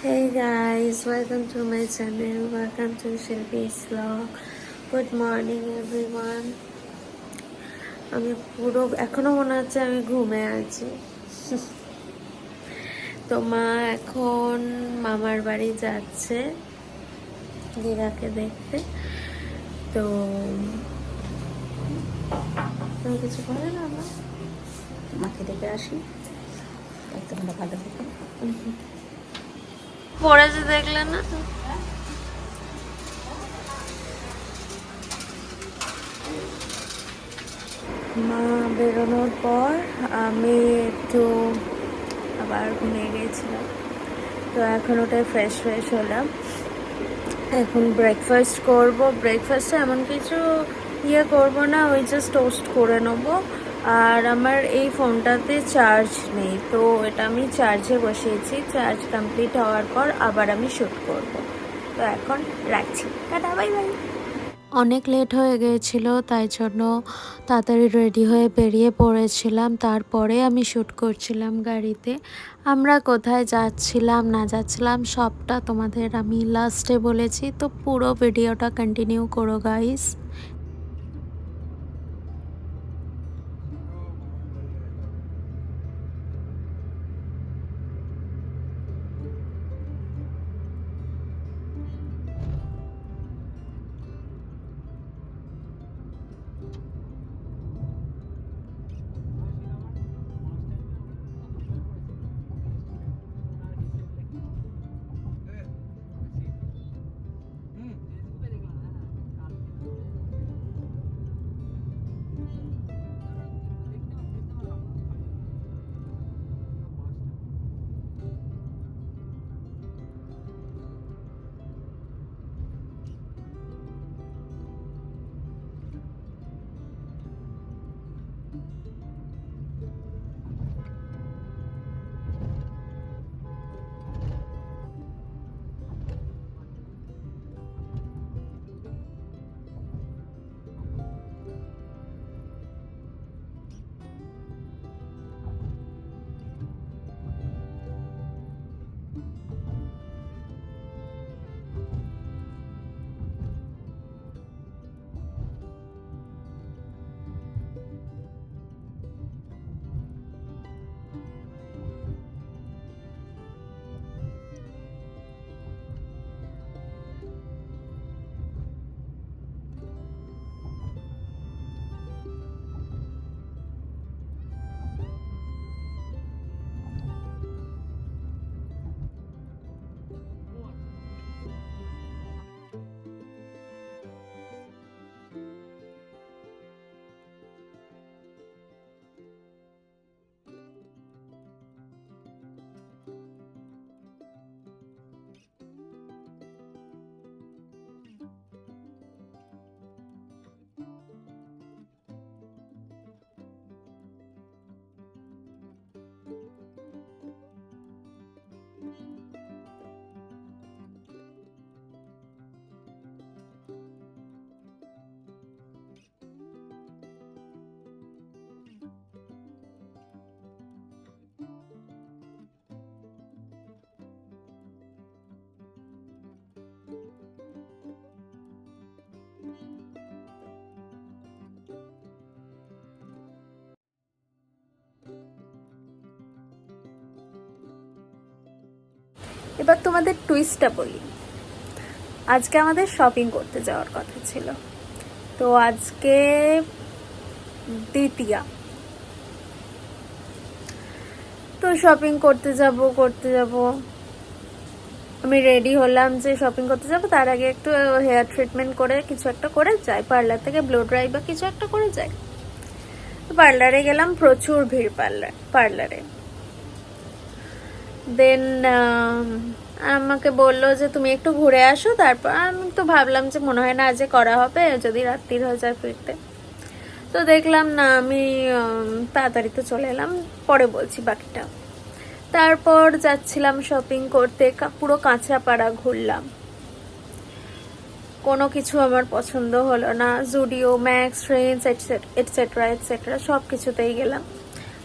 Hey guys, welcome to my channel. Welcome to Shilpi's vlog. Good morning everyone. আমি পুরো এখনও মনে হচ্ছে আমি ঘুমে আছি তো মা এখন মামার বাড়ি যাচ্ছে দিদাকে দেখতে তো তুমি কিছু বলে না মা মাকে দেখে আসি একদম ভালো থেকে পড়েছে দেখলে না মা বেরোনোর পর আমি একটু আবার ঘুমিয়ে গিয়েছিলাম। তো এখন ওটাই ফ্রেশ ফ্রেশ হলাম। এখন ব্রেকফাস্ট করব। ব্রেকফাস্টে এমন কিছু ইয়ে করব না, ওই জাস্ট টোস্ট করে নেব। আর আমার এই ফোনটাতে চার্জ নেই, তো এটা আমি চার্জে বসিয়েছি। চার্জ কমপ্লিট হওয়ার পর আবার আমি শ্যুট করব। তো এখন রাখছি। টাটা বাই বাই অনেক লেট হয়ে গিয়েছিল, তাই জন্য তাড়াতাড়ি রেডি হয়ে বেরিয়ে পড়েছিলাম। তারপরে আমি শ্যুট করছিলাম গাড়িতে। আমরা কোথায় যাচ্ছিলাম, না যাচ্ছিলাম, সবটা তোমাদের আমি লাস্টে বলেছি। তো পুরো ভিডিওটা কন্টিনিউ করো গাইস এবার তোমাদের টুইস্টটা বলি। আজকে আমাদের শপিং করতে যাওয়ার কথা ছিল। তো আজকে দ্বিতীয়া। তো শপিং করতে যাব করতে যাব। আমি রেডি হলাম যে শপিং করতে যাব। তার আগে একটু হেয়ার ট্রিটমেন্ট করে কিছু একটা করে যাই। পার্লার থেকে ব্লো ড্রাই বা কিছু একটা করে যাই। পার্লারে গেলাম প্রচুর ভিড় পার্লার পার্লারে দেন আমাকে বলল যে তুমি একটু ঘুরে আসো তারপর আমি তো ভাবলাম যে মনে হয় না আজকে করা হবে যদি রাত্রির হয়ে যায় ফিরতে। তো দেখলাম না আমি উম, তাড়াতাড়ি তো চলে এলাম পরে বলছি বাকিটা। তারপর যাচ্ছিলাম শপিং করতে পুরো কাঁচরাপাড়া ঘুরলাম। কোনো কিছু আমার পছন্দ হলো না Zudio Max Trends etcetera etcetera সব কিছুতেই গেলাম।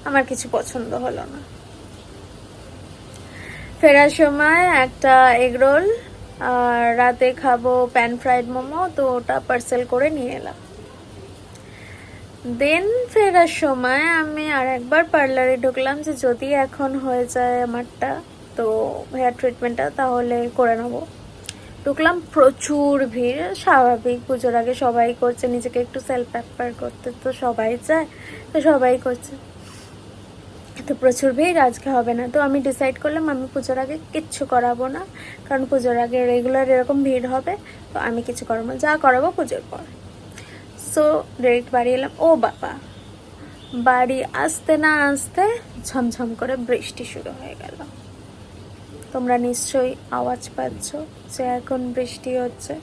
আমার কিছু পছন্দ হলো না। ফেরার সময় একটা এগ রোল আর রাতে খাব প্যান ফ্রাইড মোমো, তো ওটা পার্সেল করে নিয়ে এলাম। দেন ফেরার সময় আমি আর একবার পার্লারে ঢুকলাম যে যদি এখন হয়ে যায় আমারটা, তো হেয়ার ট্রিটমেন্টটা তাহলে করে নেব। ঢুকলাম প্রচুর ভিড়, স্বাভাবিক পুজোর আগে সবাই করছে, নিজেকে একটু সেলফ প্যাপার করতে তো সবাই চায়, তো সবাই করছে। তো প্রচুর ভিড়, আজকে হবে না। তো আমি ডিসাইড করলাম আমি পুজোর আগে কিচ্ছু করাবো না, কারণ পুজোর আগে রেগুলার এরকম ভিড় হবে, তো আমি কিছু করাবো যা করাবো পুজোর পর। সো ডিরেক্ট বাড়ি এলাম। ও বাবা, বাড়ি আসতে না আসতে ঝমঝম করে বৃষ্টি শুরু হয়ে গেল। তোমরা নিশ্চয়ই আওয়াজ পাচ্ছ যে এখন বৃষ্টি হচ্ছে।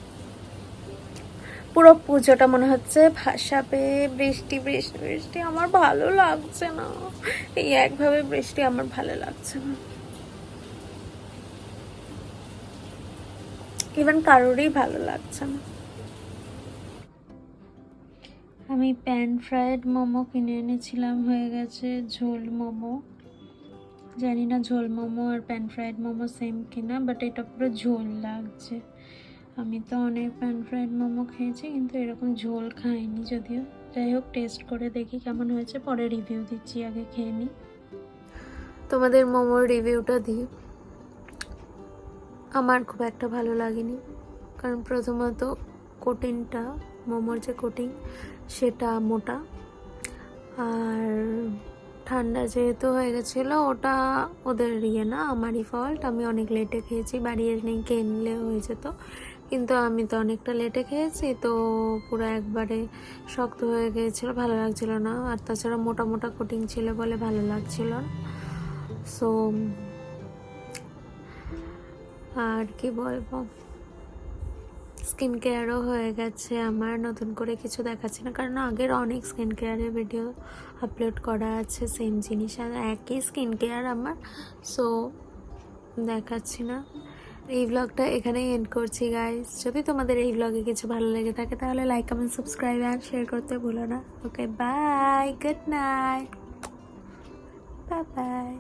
পুরো পুজোটা মনে হচ্ছে ভাসাবে, বৃষ্টি বৃষ্টি বৃষ্টি, আমার ভালো লাগছে না। এই একভাবে বৃষ্টি আমার ভালো লাগছে না। ইভেন কারোরই ভালো লাগছে না। আমি প্যান ফ্রায়েড মোমো কিনে এনেছিলাম, হয়ে গেছে ঝোল মোমো। জানি না ঝোল মোমো আর প্যান ফ্রায়েড মোমো সেম কিনা বাট এটা পুরো ঝোল লাগছে। আমি তো অনেক প্যান ফ্রায়েড মোমো খেয়েছি, কিন্তু এরকম ঝোল খাইনি যদিও। যাই হোক টেস্ট করে দেখি কেমন হয়েছে, পরে রিভিউ দিচ্ছি, আগে খেয়ে নিই তোমাদের মোমোর রিভিউটা দিই আমার খুব একটা ভালো লাগেনি, কারণ প্রথমত কোটিংটা মোমোর যে কোটিং সেটা মোটা। আর ঠান্ডা যেহেতু হয়ে গেছিল, ওটা ওদের ইয়ে না, আমারই ফল্ট আমি অনেক লেটে খেয়েছি, বাড়ি এনে খেয়ে নিলে হয়ে যেত কিন্তু আমি তো অনেকটা লেটে খেয়েছি, তো পুরো একবারে শক্ত হয়ে গিয়েছিল ভালো লাগছিল না। আর তাছাড়া মোটা মোটা কোটিং ছিল বলে ভালো লাগছিল সো আর কি বলব? স্কিন কেয়ারও হয়ে গেছে, আমার নতুন করে কিছু দেখাচ্ছি না। কারণ আগের অনেক স্কিন কেয়ারের ভিডিও আপলোড করা আছে সেম জিনিস, আর একই স্কিন কেয়ার আমার সো দেখাচ্ছি না। এই ব্লগটা এখানেই এন্ড করছি গাইজ যদি তোমাদের এই ব্লগে কিছু ভালো লেগে থাকে, তাহলে like comment subscribe and share করতে ভুলো না। Okay bye good night bye bye